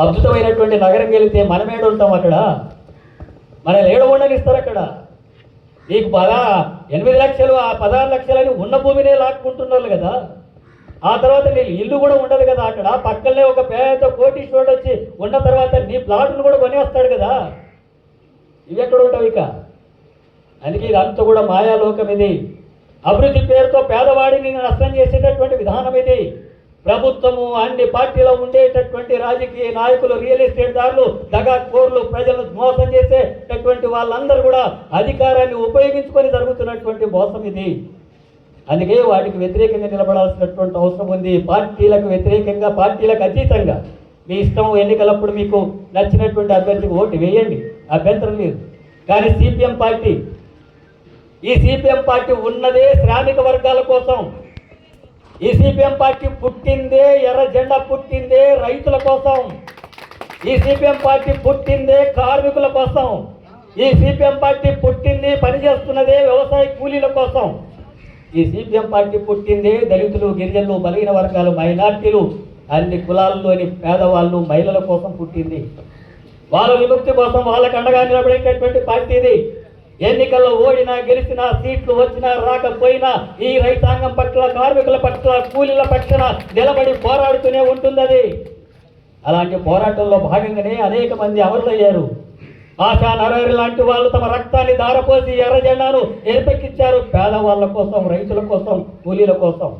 అద్భుతమైనటువంటి నగరం వెళితే మనమేడ ఉంటాం అక్కడ. మన ఏడు ఉండనిస్తారు అక్కడ. నీకు పదా ఎనిమిది లక్షలు ఆ పదహారు లక్షలని ఉన్న భూమినే లాక్కుంటున్నారు కదా. ఆ తర్వాత నీ ఇల్లు కూడా ఉండదు కదా అక్కడ. పక్కనే ఒక పేద కోటీశ్వరుడు వచ్చి ఉన్న తర్వాత నీ ప్లాట్ను కూడా కొనేస్తాడు కదా. ఇవి ఎక్కడ ఉంటావు ఇక అందుకే ఇదంతా కూడా మాయాలోకం ఇది. అభివృద్ధి పేరుతో పేదవాడిని నష్టం చేసేటటువంటి విధానం ఇది. ప్రభుత్వము అన్ని పార్టీలో ఉండేటటువంటి రాజకీయ నాయకులు రియల్ ఎస్టేట్ దారులు దగా కోర్లు ప్రజలను మోసం చేసేటటువంటి వాళ్ళందరూ కూడా అధికారాన్ని ఉపయోగించుకొని జరుగుతున్నటువంటి మోసం ఇది. అందుకే వాటికి వ్యతిరేకంగా నిలబడాల్సినటువంటి అవసరం ఉంది. పార్టీలకు వ్యతిరేకంగా పార్టీలకు అతీతంగా. మీ ఇష్టం ఎన్నికలప్పుడు మీకు నచ్చినటువంటి అభ్యర్థికి ఓటు వేయండి. అభ్యంతరం లేదు. కానీ సిపిఎం పార్టీ ఈ సిపిఎం పార్టీ ఉన్నదే శ్రామిక వర్గాల కోసం ఈ సిపిఎం పార్టీ పుట్టిందే ఎర్ర జెండా పుట్టిందే రైతుల కోసం. ఈ సిపిఎం పార్టీ పుట్టిందే కార్మికుల కోసం. ఈ సిపిఎం పార్టీ పుట్టింది పనిచేస్తున్నదే వ్యవసాయ కూలీల కోసం. ఈ సిపిఎం పార్టీ పుట్టిందే దళితులు గిరిజనులు బలహీన వర్గాలు మైనార్టీలు అన్ని కులాల్లోని పేదవాళ్ళు మహిళల కోసం పుట్టింది. వాళ్ళ విముక్తి కోసం వాళ్ళకు అండగా నిలబడేటటువంటి పార్టీ ఇది. ఎన్నికల్లో ఓడినా గెలిచినా సీట్లు వచ్చినా రాకపోయినా ఈ రైతాంగం పట్ల కార్మికుల పట్ల కూలీల పక్షన నిలబడి పోరాడుతూనే ఉంటుంది అలాంటి పోరాటంలో భాగంగానే అనేక మంది అమరులయ్యారు. ఆశా నరహరి లాంటి వాళ్ళు తమ రక్తాన్ని దారపోసి ఎర్రజెండాను జెండాను పేదవాళ్ళ కోసం రైతుల కోసం కూలీల కోసం.